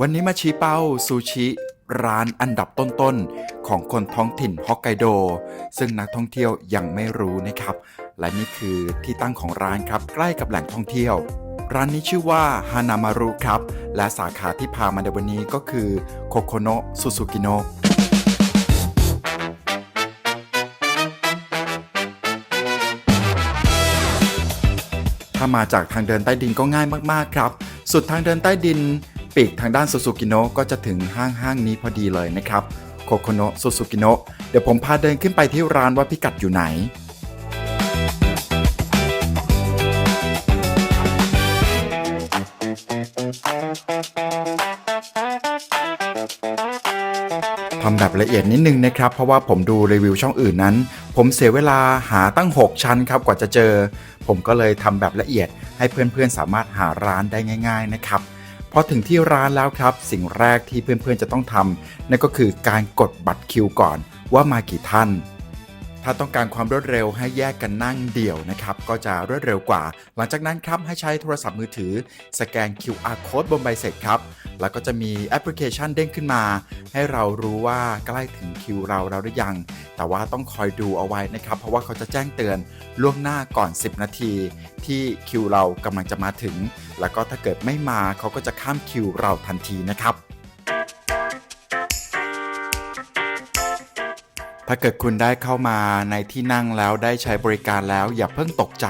วันนี้มาชี้เป้าซูชิร้านอันดับต้นๆ ของคนท้องถิ่นฮอกไกโด ซึ่งนักท่องเที่ยวยังไม่รู้นะครับ และนี่คือที่ตั้งของร้านครับ ใกล้กับแหล่งท่องเที่ยว ร้านนี้ชื่อว่าฮานามารุครับ และสาขาที่พามาในวันนี้ก็คือโคโคโนะซูซูกิโนะถ้ามาจากทางเดินใต้ดินก็ง่ายมากๆครับ สุดทางเดินใต้ดิน ปีกทางด้านซูซูกิโนะก็จะถึงห้างห้างนี้พอดีเลยนะครับโคโคโนะซูซูกิโนะเดี๋ยวผมพาเดินขึ้นไปที่ร้านว่าพิกัดอยู่ไหนทำแบบละเอียดนิดนึงนะครับ เพราะว่าผมดูรีวิวช่องอื่นนั้น ผมเสียเวลาหาตั้ง 6 ชั้นครับกว่าจะเจอ ผมก็เลยทำแบบละเอียดให้เพื่อนๆสามารถหาร้านได้ง่าย ๆ นะครับ พอถึงที่ร้านแล้วครับ สิ่งแรกที่เพื่อนๆจะต้องทำนั่นก็คือการกดบัตรคิวก่อนว่ามากี่ท่าน ถ้าต้องการความรวดเร็วให้แยกกันนั่งเดี่ยวนะครับ ก็จะรวดเร็วกว่า หลังจากนั้นครับให้ใช้โทรศัพท์มือถือ สแกน QR code บนใบเสร็จครับ แล้วก็จะมีแอปพลิเคชันเด้งขึ้นมา ให้เรารู้ว่าใกล้ถึงคิวเราแล้วหรือยัง แต่ว่าต้องคอยดูเอาไว้นะครับ เพราะว่าเขาจะแจ้งเตือนล่วงหน้าก่อน 10 นาที ที่คิวเรากำลังจะมาถึง แล้วก็ถ้าเกิดไม่มาเขาก็จะข้ามคิวเราทันทีนะครับถ้าเกิดคุณได้เข้ามาในที่นั่งแล้วได้ใช้บริการแล้ว อย่าเพิ่งตกใจ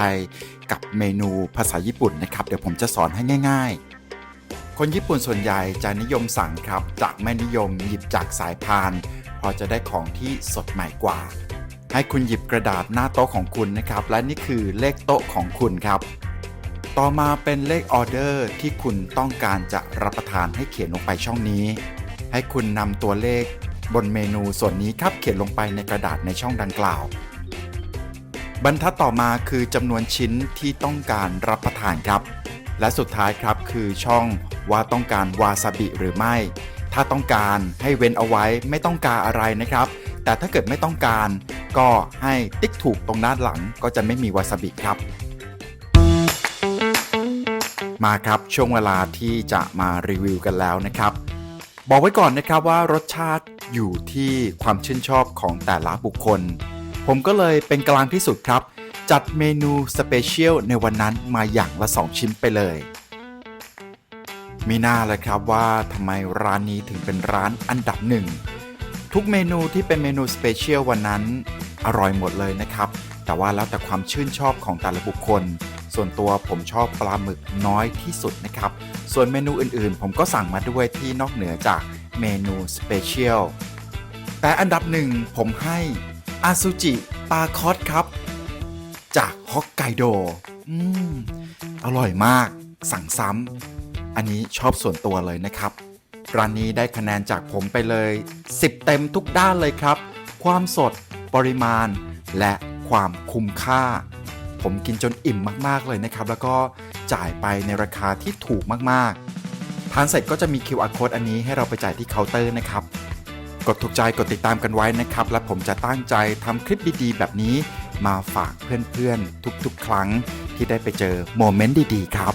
กับเมนูภาษาญี่ปุ่นนะครับ เดี๋ยวผมจะสอนให้ง่าย ๆ คนญี่ปุ่นส่วนใหญ่จะนิยมสั่งครับจะไม่นิยมหยิบจากสายพาน เพอจะได้ของที่สดใหม่กว่า ให้คุณหยิบกระดาษหน้าโต๊ะของคุณนะครับ และนี่คือเลขโต๊ะของคุณครับ ต่อมาเป็นเลขออเดอร์ที่คุณต้องการจะรับประทานให้เขียนลงไปช่องนี้ ให้คุณนำตัวเลขบนเมนูส่วนนี้ครับเขียนลงไปในกระดาษในช่องดังกล่าว บรรทัดต่อมาคือจำนวนชิ้นที่ต้องการรับประทานครับ และสุดท้ายครับคือช่องว่าต้องการวาซาบิหรือไม่ ถ้าต้องการให้เว้นเอาไว้ไม่ต้องการอะไรนะครับ แต่ถ้าเกิดไม่ต้องการ ก็ให้ติ๊กถูกตรงด้านหลังก็จะไม่มีวาซาบิครับ มาครับช่วงเวลาที่จะมารีวิวกันแล้วนะครับ บอกไว้ก่อนนะครับว่ารสชาติอยู่ที่ความชื่นชอบของแต่ละบุคคล ผมก็เลยเป็นกลางที่สุดครับ จัดเมนูสเปเชียลในวันนั้นมาอย่างละ 2 ชิ้นไปเลย มีหน้าเลยครับว่าทำไมร้านนี้ถึงเป็นร้านอันดับหนึ่ง ทุกเมนูที่เป็นเมนูสเปเชียลวันนั้น อร่อยหมดเลยนะครับ แต่ว่าแล้วแต่ความชื่นชอบของแต่ละบุคคล ส่วนตัวผมชอบปลาหมึกน้อยที่สุดนะครับ ส่วนเมนูอื่นๆ ผมก็สั่งมาด้วยที่นอกเหนือจากเมนูสเปเชียลแต่อันดับหนึ่งผมให้อาซูจิปลาคอสครับ จากฮอกไกโด อืม อร่อยมาก สั่งซ้ำ อันนี้ชอบส่วนตัวเลยนะครับ ร้านนี้ได้คะแนนจากผมไปเลย 10 เต็มทุกด้านเลยครับ ความสด ปริมาณ และความคุ้มค่า ผมกินจนอิ่มมากๆเลยนะครับ แล้วก็จ่ายไปในราคาที่ถูกมากๆ ทานเสร็จก็จะมี QR code อันนี้ให้เราไปจ่ายที่เคาน์เตอร์นะครับ กดถูกใจกดติดตามกันไว้นะครับ และผมจะตั้งใจทำคลิปดีๆ แบบนี้มาฝากเพื่อนๆ ทุกๆ ครั้งที่ได้ไปเจอโมเมนต์ดีๆ ครับ